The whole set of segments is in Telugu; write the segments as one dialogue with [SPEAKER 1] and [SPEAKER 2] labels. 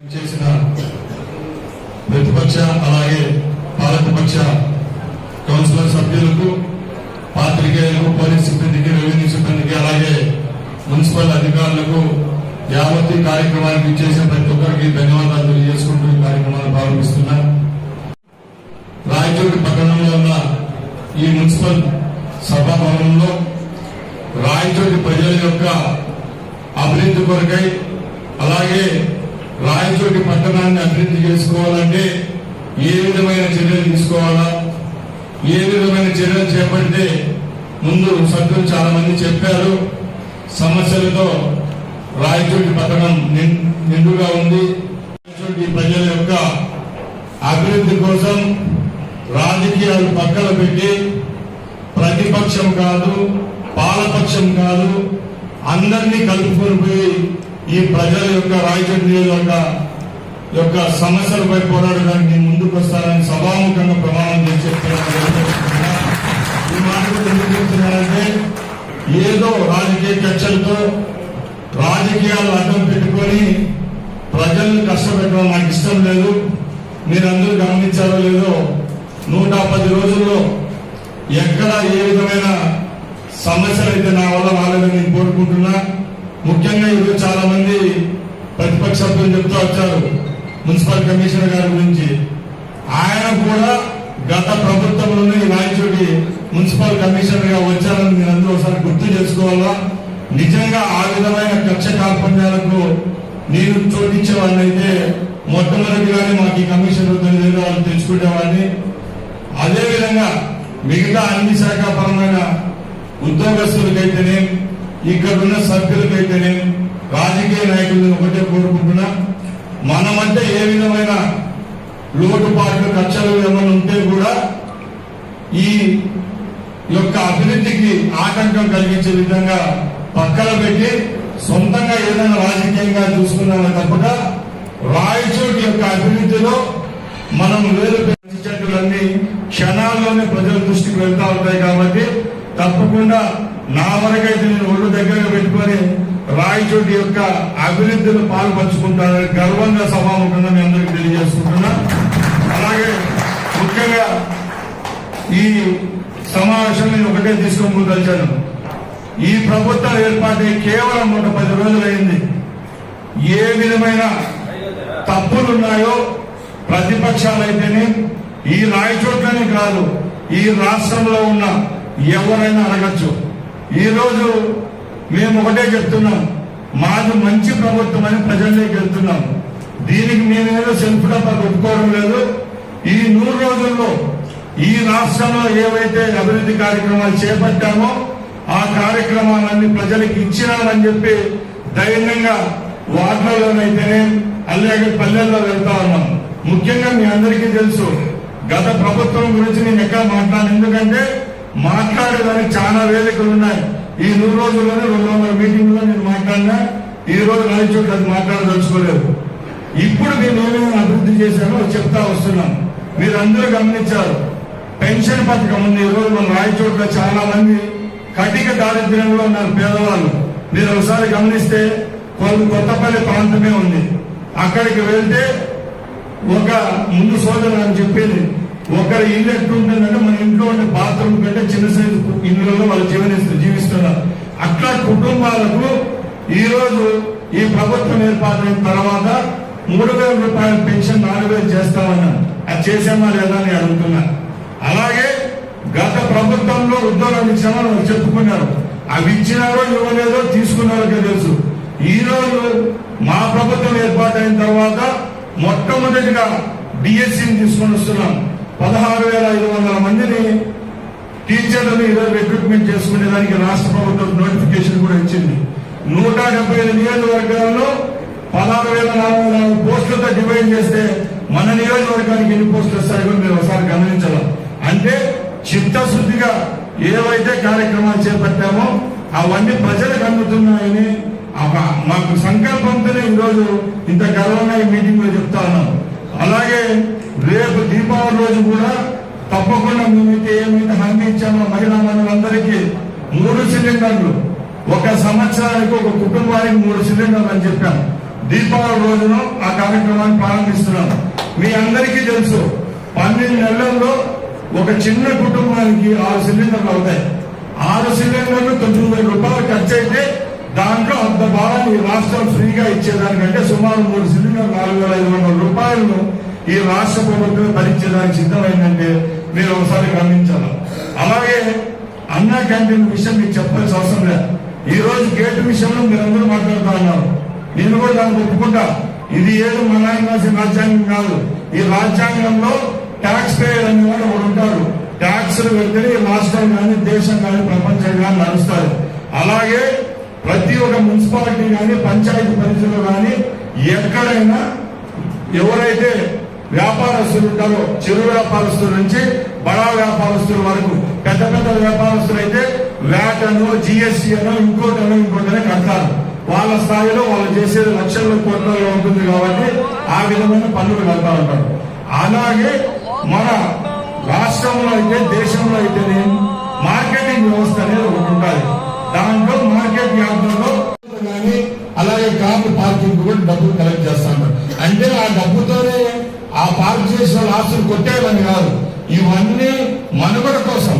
[SPEAKER 1] చేసిన ప్రతిపక్ష అలాగే పాలకపక్ష కౌన్సిలర్ సభ్యులకు పాత్రికేయులకు పోలీస్ సిబ్బందికి రెవెన్యూ సిబ్బందికి అలాగే మున్సిపల్ అధికారులకు యావత్తీ కార్యక్రమానికి ఇచ్చేసిన ప్రతి ఒక్కరికి ధన్యవాదాలు తెలియజేసుకుంటూ ఈ కార్యక్రమాన్ని ప్రారంభిస్తున్నా. రాయచోటి పట్టణంలో ఉన్న ఈ మున్సిపల్ సభాభవనంలో రాయచోటి ప్రజల యొక్క అభివృద్ధి కొరకై అలాగే రాయచోటి పట్టణాన్ని అభివృద్ధి చేసుకోవాలంటే ఏ విధమైన చర్యలు తీసుకోవాలా? ఏ విధమైన చర్యలు చేపడితే ముందు సభ్యులు చాలా మంది చెప్పారు సమస్యలతో రాయచోటి పట్టణం నిండుగా ఉంది. రాయచోటి ప్రజల యొక్క అభివృద్ధి కోసం రాజకీయాలు పక్కన పెట్టి ప్రతిపక్షం కాదు పాలపక్షం కాదు అందరినీ కలుపుకొని పోయి ఈ ప్రజల యొక్క రాయచూరు నియోజకవర్గ యొక్క సమస్యలపై పోరాడడానికి ముందుకు వస్తానని సభాముఖంగా ప్రమాణం చేసి ఈ మాటలు ఎందుకు ఏదో రాజకీయ కక్షలతో రాజకీయాలు అడ్డం పెట్టుకొని ప్రజల్ని కష్టపెట్టడం నాకు ఇష్టం లేదు. మీరందరూ గమనించారో లేదో నూట పది రోజుల్లో ఎక్కడ ఏ విధమైన సమస్యలు అయితే నా వల్ల రాలేదని నేను కోరుకుంటున్నా. ముఖ్యంగా ఈరోజు చాలా మంది ప్రతిపక్ష సభ్యులు చెప్తూ వచ్చారు మున్సిపల్ కమిషనర్ గారి గురించి. ఆయన కూడా గత ప్రభుత్వంలోనే ఈ రాయచోటి మున్సిపల్ కమిషనర్గా వచ్చారని మీరు అందరూ ఒకసారి గుర్తు చేసుకోవాలా? నిజంగా ఆ విధమైన కక్ష కార్పణ్యాలకు నేను చోటించే వాళ్ళైతే మొట్టమొదటిగానే మాకు ఈ కమిషన్ తెలియదు వాళ్ళు తెచ్చుకునేవాడిని. అదేవిధంగా మిగతా అన్ని శాఖాపరమైన ఉద్యోగస్తులకైతేనే ఇక్కడున్న సభ్యులకైతేనే రాజకీయ నాయకులను ఒకటే కోరుకుంటున్నా. మనమంటే ఏ విధమైన లోటుపాట్లు కక్షలు ఏమైనా ఉంటే కూడా ఈ యొక్క అభివృద్ధికి ఆటంకం కలిగించే విధంగా పక్కన పెట్టి సొంతంగా ఏదైనా రాజకీయంగా చూసుకున్నామే తప్పక రాయచోటి యొక్క అభివృద్ధిలో మనం వేలు చెట్టులన్నీ క్షణాల్లోనే ప్రజల దృష్టికి వెళ్తా ఉంటాయి కాబట్టి తప్పకుండా నా వరకైతే నేను ఒళ్ళు దగ్గర పెట్టుకొని రాయచోటి యొక్క అభివృద్ధిలో పాల్పంచుకుంటానని గర్వంగా సభాముఖంగా మీ అందరికీ తెలియజేసుకుంటున్నా. అలాగే ముఖ్యంగా ఈ సమావేశం నేను ఒకటే తీసుకొని కలిచాను ఈ ప్రభుత్వం ఏర్పాటై కేవలం నూట పది రోజులైంది. ఏ విధమైన తప్పులు ఉన్నాయో ప్రతిపక్షాలైతేనే ఈ రాయచోట్లనే కాదు ఈ రాష్ట్రంలో ఉన్న ఎవరైనా అడగచ్చు. ఈరోజు మేము ఒకటే చెప్తున్నాం. మాది మంచి ప్రభుత్వం అని ప్రజల్లోకి వెళ్తున్నాం దీనికి మేమేదో సెల్ఫ్ డబ్బా కొట్టుకోవడం లేదు. ఈ నూరు రోజుల్లో ఈ రాష్ట్రంలో ఏవైతే అభివృద్ధి కార్యక్రమాలు చేపట్టామో ఆ కార్యక్రమాలన్నీ ప్రజలకు ఇచ్చినామని చెప్పి ధైర్యంగా వార్డులలోనైతేనే అలాగే పల్లెల్లో వెళ్తా ఉన్నాం. ముఖ్యంగా మీ అందరికీ తెలుసు గత ప్రభుత్వం గురించి నేను ఎక్కడ మాట్లాడాను. ఎందుకంటే మాట్లాడేదానికి చాలా వేదికలు ఉన్నాయి. ఈ నూరు రోజుల్లోనే రెండు వందల మీటింగ్లో నేను మాట్లాడినా. ఈ రోజు రాయచోట్ల అది మాట్లాడదలుచుకోలేదు. ఇప్పుడు మేము ఏమేమి అభివృద్ధి చేశామో చెప్తా వస్తున్నాం మీరు అందరూ గమనించారు. పెన్షన్ పథకం ఉంది. ఈ రోజు మన రాయచోట్ల చాలా మంది కటిక దారిద్ర్యంలో ఉన్నారు పేదవాళ్ళు. మీరు ఒకసారి గమనిస్తే కొన్ని కొత్తపల్లి ప్రాంతమే ఉంది. అక్కడికి వెళ్తే ఒక ముందు సోదరు అని చెప్పింది. ఒకరి ఇల్లు ఎట్లుంటుందంటే మన ఇంట్లో ఉండే బాత్రూమ్ కంటే చిన్న సైజు ఇళ్ళలో వాళ్ళు జీవనిస్తూ జీవిస్తున్నారు. అట్లా కుటుంబాలకు ఈ రోజు ఈ ప్రభుత్వం ఏర్పాటైన తర్వాత మూడు వేల రూపాయల పెన్షన్ నాలుగు వేలు చేస్తామన్నారు. అది చేసామా లేదా అని అడుగుతున్నా. అలాగే గత ప్రభుత్వంలో ఉద్యోగాలు ఇచ్చామని వాళ్ళు చెప్పుకున్నారు. అవి ఇచ్చినారో ఇవ్వలేదో తీసుకున్నారో తెలుసు. ఈ రోజు మా ప్రభుత్వం ఏర్పాటైన తర్వాత మొట్టమొదటిగా డిఎస్సిని తీసుకొని వస్తున్నాం. పదహారు వేల ఐదు వందల మందిని టీచర్లను ఈరోజు రిక్రూట్మెంట్ చేసుకునే దానికి రాష్ట్ర ప్రభుత్వం నోటిఫికేషన్ కూడా ఇచ్చింది. నూట డెబ్బై ఐదు నియోజకవర్గాల్లో పదహారు వేల నాలుగు వందల నాలుగు పోస్టులతో డివైడ్ చేస్తే మన నియోజకవర్గానికి ఎన్ని పోస్టులు వస్తాయో కూడా మీరు ఒకసారి గమనించాలి. అంటే చిత్తశుద్ధిగా ఏవైతే కార్యక్రమాలు చేపట్టామో అవన్నీ ప్రజలకు అందుతున్నాయని మాకు సంకల్పంతోనే ఈరోజు ఇంత గర్వంగా ఈ మీటింగ్లో చెప్తా ఉన్నాం. అలాగే రేపు దీపావళి రోజు కూడా తప్పకుండా మేమైతే ఏమైతే హామీ ఇచ్చామో మహిళా మనులందరికీ మూడు సిలిండర్లు ఒక సంవత్సరానికి ఒక కుటుంబానికి మూడు సిలిండర్లు అని చెప్పాం.
[SPEAKER 2] దీపావళి రోజున ఆ కార్యక్రమాన్ని ప్రారంభిస్తున్నాం. మీ అందరికీ తెలుసు పన్నెండు నెలల్లో ఒక చిన్న కుటుంబానికి ఆరు సిలిండర్లు అవుతాయి. ఆరు సిలిండర్లు తొమ్మిది వేల రూపాయలు ఖర్చు అయితే దాంట్లో అంత భాగాన్ని రాష్ట్రం ఫ్రీగా ఇచ్చేదానికంటే సుమారు మూడు సిలిండర్ నాలుగు వేల ఐదు వందల రూపాయలను ఈ రాష్ట్ర ప్రభుత్వం భరించేదానికి సిద్ధమైందంటే మీరు ఒకసారి గమనించాలి. అలాగే అన్న క్యాంటీన్ విషయం మీకు చెప్పాల్సిన అవసరం లేదు. ఈ రోజు గేట్ విషయంలో మీరందరూ మాట్లాడుతూ ఉన్నారు. నేను కూడా దాన్ని ఒప్పుకుంటా. ఇది ఏదో మన రాజ్యాంగం కాదు. ఈ రాజ్యాంగంలో ట్యాక్స్ పేయర్ అని కూడా ఒకడు ఉంటారు. ట్యాక్స్లు వెళ్తేనే ఈ రాష్ట్రం కానీ దేశం కానీ ప్రపంచం కానీ నడుస్తారు అలాగే ప్రతి ఒక్క మున్సిపాలిటీ కానీ పంచాయతీ పరిధిలో కానీ ఎక్కడైనా ఎవరైతే వ్యాపారస్తులు ఉంటారో. చిరు వ్యాపారస్తుల నుంచి బడా వ్యాపారస్తుల వరకు. పెద్ద పెద్ద వ్యాపారస్తులు అయితే వ్యాట్ అనో జిఎస్టీ అనో ఇంకోటనో ఇంకోటనో కడతారు. వాళ్ళ స్థాయిలో వాళ్ళు చేసేది లక్షల కోట్లలో ఉంటుంది కాబట్టి ఆ విధమైన పన్నులు కడతా ఉంటారు. అలాగే మన రాష్ట్రంలో అయితే దేశంలో అయితేనే మార్కెటింగ్ వ్యవస్థ అనేది ఒకటి ఉంటుంది దాంట్లో మార్కెట్ వ్యాపారంలో కానీ అలాగే కార్లు పార్కింగ్ కూడా డబ్బులు కలెక్ట్ చేస్తాను అంటే ఆ డబ్బుతోనే పార్క్ చేసిన ఆస్తులు కొట్టేయాలని కాదు. ఇవన్నీ మనుగడ కోసం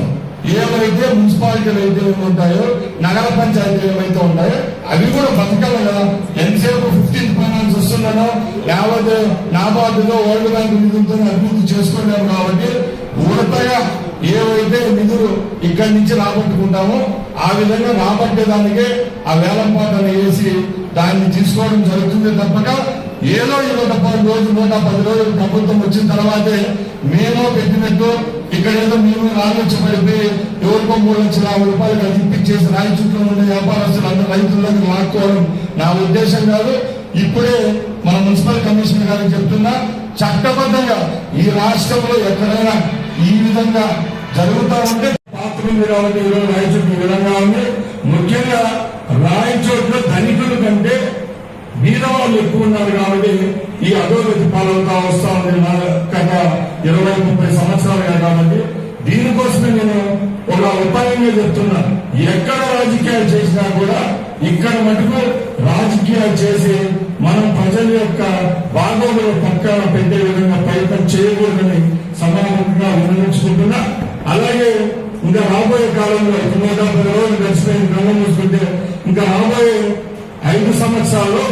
[SPEAKER 2] ఏవైతే మున్సిపాలిటీలు అయితే ఉంటాయో నగర పంచాయతీలు ఏవైతే ఉంటాయో అవి కూడా బతకాలి కదా ఎంతసేపు ఫిఫ్టీన్త్ ఫైనాన్స్ వస్తుందనో లేకపోతే నాబార్డులో వరల్డ్ బ్యాంక్ నిధులతో అభివృద్ధి చేసుకోలేము కాబట్టి ఉడతగా ఏవైతే నిధులు ఇక్కడి నుంచి రాబట్టుకుంటామో ఆ విధంగా రాబట్టేదానికే ఆ వేలం పాటలు వేసి దాన్ని తీసుకోవడం జరుగుతుంది తప్పక. ఏదో ఈ నూట పది రోజులు నూట పది రోజులు ప్రభుత్వం వచ్చిన తర్వాతే మేము పెట్టినట్టు ఇక్కడ ఏదో మేము రాళ్ళొచ్చి పడిపోయి ఎవరికో మూడు లక్షల యాభై రూపాయలు అది ఇప్పించేసి రాయి చుట్టూ వ్యాపారస్తులు అందరూ రైతులకు లాక్కోవడం నా ఉద్దేశం కాదు. ఇప్పుడే మన మున్సిపల్ కమిషనర్ గారికి చెప్తున్నా చట్టబద్ధంగా ఈ రాష్ట్రంలో ఎక్కడైనా ఈ విధంగా జరుగుతూ ఉంటే పాత్ర ఉంది కాబట్టి ఈరోజు ఈ విధంగా ఉంది. ముఖ్యంగా రాయచోట్ల ధనికుల కంటే బీద వాళ్ళు ఎక్కువ ఉన్నారు కాబట్టి ఈ అధోగతి పాలవుతా వస్తా ఉంది నా గత ఇరవై ముప్పై సంవత్సరాలుగా కాబట్టి దీనికోసమే నేను ఒక ఉపాయంగా చెప్తున్నా. ఎక్కడ రాజకీయాలు చేసినా కూడా ఇక్కడ మటుకు రాజకీయాలు చేసి మనం ప్రజల యొక్క బాగోగులు పక్కన పెట్టే విధంగా ప్రయత్నం చేయకూడదని సమానంగా వినియోగించుకుంటున్నా అలాగే ఇంకా రాబోయే కాలంలో ఇంకా నూట పది రోజులు గడిచిపోయిన కళ్ళ చూసుకుంటే ఇంకా రాబోయే ఐదు సంవత్సరాల్లో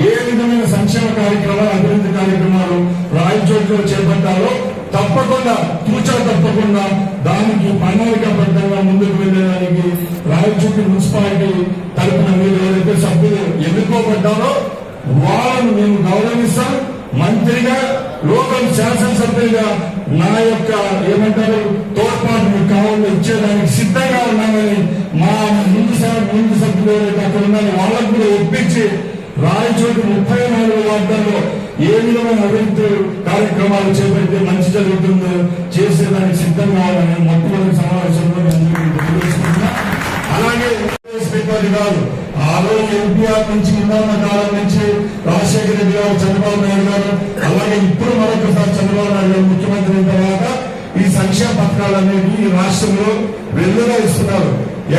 [SPEAKER 2] ఏ విధమైన సంక్షేమ కార్యక్రమాలు అభివృద్ధి కార్యక్రమాలు రాయచోట్లో చేపట్టాలో తప్పకుండా తూచా తప్పకుండా దానికి ప్రణాళికాబద్ధంగా ముందుకు వెళ్ళడానికి రాయచోటి మున్సిపాలిటీ తరఫున మీరు ఏదైతే సభ్యులు ఎన్నుకోబడ్డారో వాళ్ళను మేము గౌరవిస్తాం. మంత్రిగా లోకల్ శాసనసభ్యులుగా నా యొక్క ఏమంటారు తోడ్పాటు మీకు కావాలని ఇచ్చేదానికి సిద్ధంగా ఉన్నామని మా ముందు ముందు సభ్యులు ఏదైతే అక్కడ ఉన్నారో వాళ్ళకు కూడా ఒప్పించి రాయచోటి ముప్పై నాలుగు వార్డుల్లో ఏ విధమైన అభివృద్ధి కార్యక్రమాలు చేపడితే మంచి జరుగుతుందో చేసేదానికి సిద్ధం కావాలని మొట్టమొదటి సమావేశంలో అలాగే స్పీకర్ కాదు ఆ రోజు ఎన్టీఆర్ నుంచి నిన్న కాలం నుంచి రాజశేఖర రెడ్డి గారు చంద్రబాబు నాయుడు గారు అలాగే ఇప్పుడు మరొకసారి చంద్రబాబు నాయుడు గారు ముఖ్యమంత్రి అయిన తర్వాత ఈ సంక్షేమ పథకాలనేవి ఈ రాష్ట్రంలో వెల్లుగా ఇస్తున్నారు.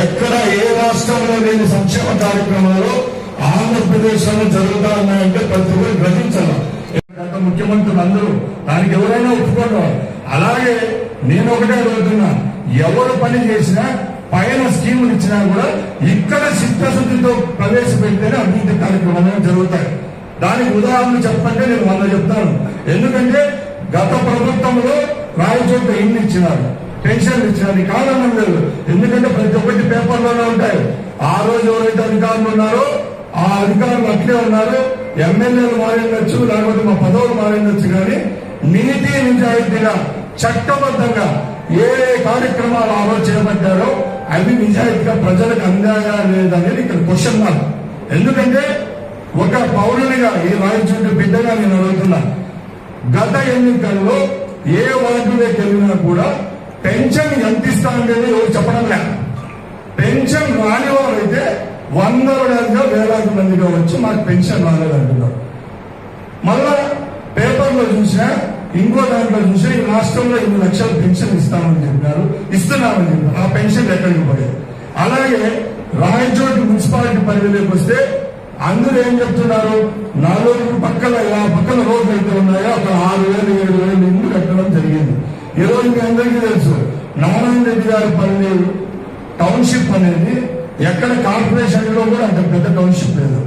[SPEAKER 2] ఎక్కడ ఏ రాష్ట్రంలో లేని సంక్షేమ కార్యక్రమాలు ఆంధ్రప్రదేశ్లో జరుగుతా ఉన్నాయంటే ప్రతి ఒక్కరు గ్రహించాలి. గత ముఖ్యమంత్రులు అందరూ దానికి ఎవరైనా ఒప్పుకోవడం అలాగే నేను ఒకటే అడుగుతున్నా ఎవరు పని చేసినా పైన స్కీములు ఇచ్చినా కూడా ఇక్కడ చిత్తశుద్ధితో ప్రవేశపెడితేనే అభివృద్ధి కార్యక్రమాలు జరుగుతాయి. దానికి ఉదాహరణ చెప్పంటే నేను వంద చెప్తాను. ఎందుకంటే గత ప్రభుత్వంలో రాయచోట ఇల్లు ఇచ్చినారు పెన్షన్లు ఇచ్చినారు ఈ కాలం లేదు ఎందుకంటే ప్రతి ఒక్కటి పేపర్లోనే ఉంటాయి. ఆ రోజు ఎవరైతే అధికారులు ఉన్నారో ఆ అధికారులు అట్లే ఉన్నారు. ఎమ్మెల్యేలు మారిండొచ్చు లేకపోతే మా పదవులు మారిండొచ్చు కానీ నీతి నిజాయితీగా చట్టబద్ధంగా ఏ ఏ కార్యక్రమాలు అమలు చేపట్టారో అవి నిజాయితీగా ప్రజలకు అందాయా లేదనేది ఇక్కడ క్వశ్చన్ మార్క్ ఎందుకంటే ఒక పౌరునిగా ఈ రాయచోటి బిడ్డగా నేను అడుగుతున్నా. గత ఎన్నికల్లో ఏ వార్డులోకి వెళ్ళినా కూడా పెన్షన్ ఎంత ఇస్తా అనేది ఎవరు చెప్పడం లేదు. పెన్షన్ రాని వారైతే వందలుగా వేలాది మందిగా వచ్చి మాకు పెన్షన్ రాలేదంటున్నారు మళ్ళా పేపర్లో చూసినా ఇంకో దాంట్లో చూసినా ఈ రాష్ట్రంలో ఇన్ని లక్షల పెన్షన్ ఇస్తామని చెప్పారు ఇస్తున్నామని చెప్పారు. ఆ పెన్షన్ ఎక్కడికి పోయాయి అలాగే రాయచోటి మున్సిపాలిటీ పరిధిలోకి వస్తే అందరూ ఏం చెప్తున్నారు? నాలుగు పక్కల పక్కన రోడ్లు అయితే ఉన్నాయో అక్కడ ఆరు వేలు ఏడు వేలు ఇల్లు కట్టడం జరిగింది. ఈరోజు మీ అందరికీ తెలుసు నారాయణ రెడ్డి గారి పల్లి టౌన్షిప్ అనేది ఎక్కడ కార్పొరేషన్లో కూడా అంత పెద్ద టౌన్షిప్ లేదు.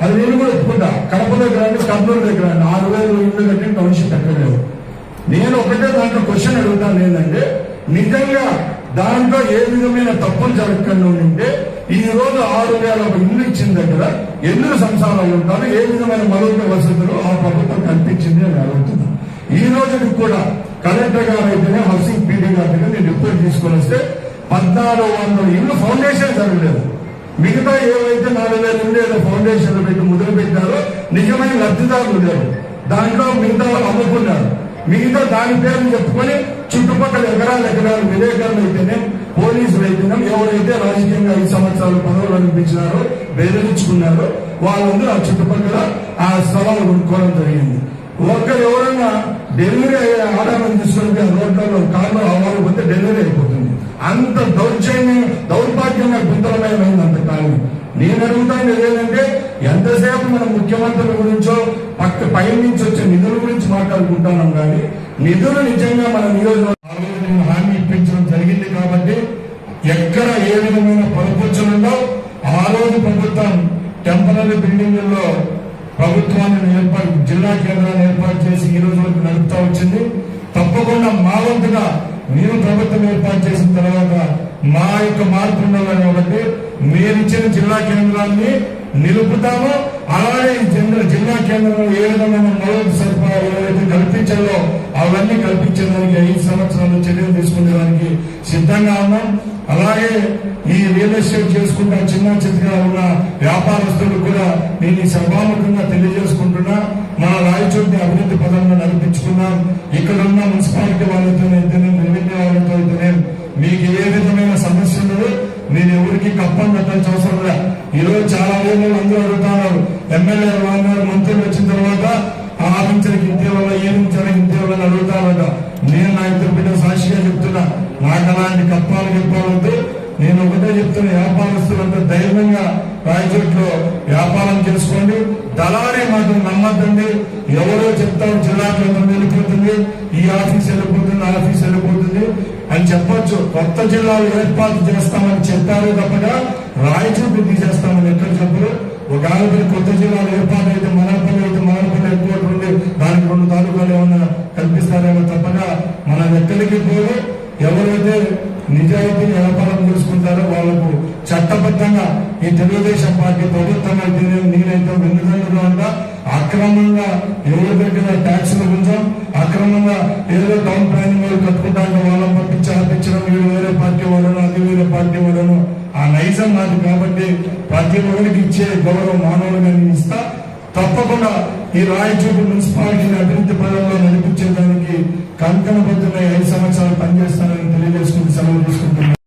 [SPEAKER 2] అది నేను కూడా ఒప్పుకుంటా. కడప దగ్గర కర్నూలు దగ్గర ఆరు వేలు ఇళ్ళు కట్టిన టౌన్షిప్ ఎక్కడ లేవు నేను ఒకటే దాంట్లో క్వశ్చన్ అడుగుతాను ఏంటంటే నిజంగా దాంట్లో ఏ విధమైన తప్పులు జరగకుండా ఉంటే ఈ రోజు ఆరు వేల ఒక ఇల్లు ఇచ్చిన దగ్గర ఎన్ని సంసారాలు ఉంటారు ఏ విధమైన మరొక వసతులు ఆ ప్రభుత్వం కల్పించింది అని అడుగుతున్నాను ఈ రోజుకి కూడా కలెక్టర్ గారు అయితేనే హౌసింగ్ పీడీ గారి దగ్గర నేను రిపోర్ట్ తీసుకొని వస్తే పద్నాలుగు వందల. ఇల్లు ఫౌండేషన్ జరగలేదు. మిగతా ఏవైతే నాలుగు వేల ఇల్లు ఏదో ఫౌండేషన్లు పెట్టి మొదలు పెట్టారో నిజమైన లబ్ధిదారులు లేరు. దాంట్లో మిగతా అమ్ముకున్నారు. మిగతా దాని పేరు చెప్పుకొని చుట్టుపక్కల ఎకరాలు ఎకరాలు విలేకరులు అయితేనే పోలీసులు అయితేనే ఎవరైతే రాజకీయంగా ఐదు సంవత్సరాలు పదవులు అనిపించినారో బెదిరించుకున్నారో వాళ్ళందరూ ఆ చుట్టుపక్కల ఆ స్థలాలు కొనుక్కోవడం జరిగింది. ఒక్కరు ఎవరన్నా డెలివరీ అయ్యే ఆర్డర్లను తీసుకుంటే రోడ్లలో కార్లో అవ్వాలి పోతే డెలివరీ అయిపోతుంది. అంత దౌర్జన్యం దౌర్భాగ్యంగా గుంతలమయమైంది అంత కాలం. నేను అడుగుతాను ఏంటంటే ఎంతసేపు మన ముఖ్యమంత్రుల గురించో పక్క పై నుంచి వచ్చే నిధుల గురించి మాట్లాడుకుంటున్నాం కానీ నిధులు నిజంగా మన నియోజకవర్గం హామీ ఇప్పించడం జరిగింది కాబట్టి ఎక్కడ ఏ విధమైన పరిపూర్చనుందో ఆ రోజు ప్రభుత్వం టెంపరీ బిల్డింగుల్లో ప్రభుత్వాన్ని ఏర్పాటు జిల్లా కేంద్రాన్ని ఏర్పాటు చేసి ఈ రోజు వరకు నడుపుతా వచ్చింది. తప్పకుండా మా వంతుగా మీరు ప్రభుత్వం ఏర్పాటు చేసిన తర్వాత మా యొక్క మార్పు ఉండాలని ఒకటి మీరిచ్చిన జిల్లా కేంద్రాన్ని నిలుపుతాము. అలాగే జిల్లా జిల్లా కేంద్రంలో ఏ విధమైన మౌలిక సదుపాయాలు ఏవైతే కల్పించాలో అవన్నీ కల్పించడానికి ఐదు సంవత్సరాలు చర్యలు తీసుకునేదానికి సిద్ధంగా ఉన్నాం. అలాగే ఈ రియల్ ఎస్టేట్ చేసుకుంటా చిన్న చిన్నగా ఉన్న వ్యాపారస్తులకు కూడా నేను ఈ సభాముఖంగా తెలియజేసుకుంటున్నా. మన రాయచోటిని అభివృద్ధి పదంలో నడిపించుకున్నాం. ఇక్కడ ఉన్న మున్సిపాలిటీ వాళ్ళతో అయితేనే రెవెన్యూ వాళ్ళతో అయితేనే మీకు ఏ విధమైన సమస్య ఉండదు మీరు ఎవరికి కప్పం పెట్టాల్సిన అవసరం లేదు. ఈరోజు చాలా వేలు అందరూ అడుగుతున్నారు. ఎమ్మెల్యే వాళ్ళు మంత్రులు వచ్చిన తర్వాత ఆ ఆఫీసర్కి ఇంతే వల్ల ఏ నిమిషానికి ఇంతే వల్ల అడుగుతారట. నేను నా ఇద్దరు బిడ్డ సాక్షిగా చెప్తున్నా. నాకు అలాంటి కప్పాలు చెప్పవద్దు నేను ఒకటే చెప్తున్న వ్యాపారస్తులంతా ధైర్యంగా రాయచోట్లో వ్యాపారం చేసుకోండి. దళారి మాత్రం నమ్మద్దండి. ఎవరో చెప్తారు జిల్లా కేంద్రం వెళ్ళిపోతుంది ఈ ఆఫీస్ వెళ్ళిపోతుంది ఆ ఆఫీస్ వెళ్ళిపోతుంది అని చెప్పొచ్చు. కొత్త జిల్లాలు ఏర్పాటు చేస్తామని చెప్పారు తప్పగా రాయచోటు తీసేస్తామని ఎక్కడ చెప్పరు. ఒక మీరు కొత్త జిల్లాలు ఏర్పాటు అయితే మనపల్లి అయితే మనపల్లి ఎక్కువ ఉండి దానికి రెండు తాలూకాలు ఏమన్నా కల్పిస్తారేమో తప్పగా మనం ఎక్కడికి పోయి ఎవరైతే నిజాయితీ వ్యాపారం చేసుకుంటారో వాళ్ళకు చట్టబద్ధంగా ఈ తెలుగుదేశం పార్టీ ప్రభుత్వం అయితే నేనైతే వెన్నుదన్నుగా ఉందా? అక్రమంగా ఎవరి దగ్గర ట్యాక్సులు ఉంచాం? అక్రమంగా ఏదో టౌన్ ప్లానింగ్ వాళ్ళు కట్టుకుంటాక వాళ్ళని పంపించి ఆపించడం వేరే పార్టీ వాడను అది వేరే పార్టీ వాడను. ఆ నైజం నాది కాబట్టి ప్రతి ఒక్కరికి ఇచ్చే గౌరవం మానవులుగా నేను ఇస్తా. తప్పకుండా ఈ రాయచూరు మున్సిపాలిటీని అభివృద్ధి పదంలో నడిపించేదానికి కంకణ కంకణబద్ధమై ఐదు సంవత్సరాలు పనిచేస్తానని తెలియజేసుకుని సెలవు తీసుకుంటున్నాను.